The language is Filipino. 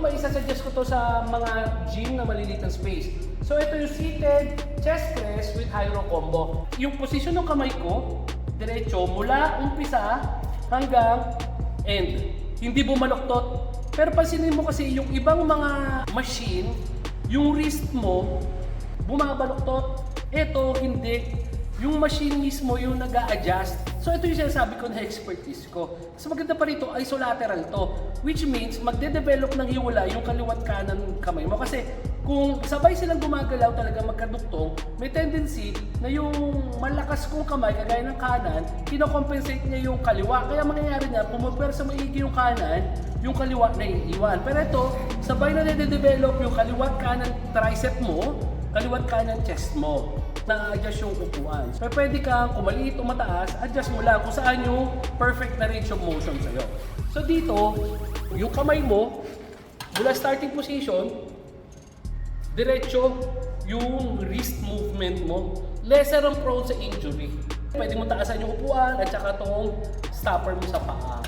may isasuggest ko to sa mga gym na maliliit ng space. So ito yung seated chest press with row combo. Yung position ng kamay ko, diretso mula umpisa hanggang end. Hindi bumaloktot. Pero pansinin mo kasi yung ibang mga machine, yung wrist mo, bumabaloktot. Ito, hindi. Yung machine mismo yung nag adjust So ito yung sinasabi ko na expertise ko. Mas maganda pa rito, isolateral to. Which means, magde-develop ng hiwala yung kaliwat kanan kamay mo. Kasi kung sabay silang gumagalaw talaga magkaduktong, may tendency na yung malakas kong kamay, kagaya ng kanan, kinocompensate niya yung kaliwa. Kaya mangyayari niya, pumapwer sa maigi yung kanan, yung kaliwa na iiwan. Pero ito, sabay na nade-develop yung kaliwat kanan tricep mo, kaliwat kanan chest mo na-adjust yung upuan. So, pwede kang kung maliit o mataas, adjust mo lang kung saan yung perfect na range of motion sa'yo. So dito, yung kamay mo, mula starting position, diretso yung wrist movement mo. Lesser ang prone sa injury. Pwede mo taasan yung upuan at saka tong stopper mo sa paa.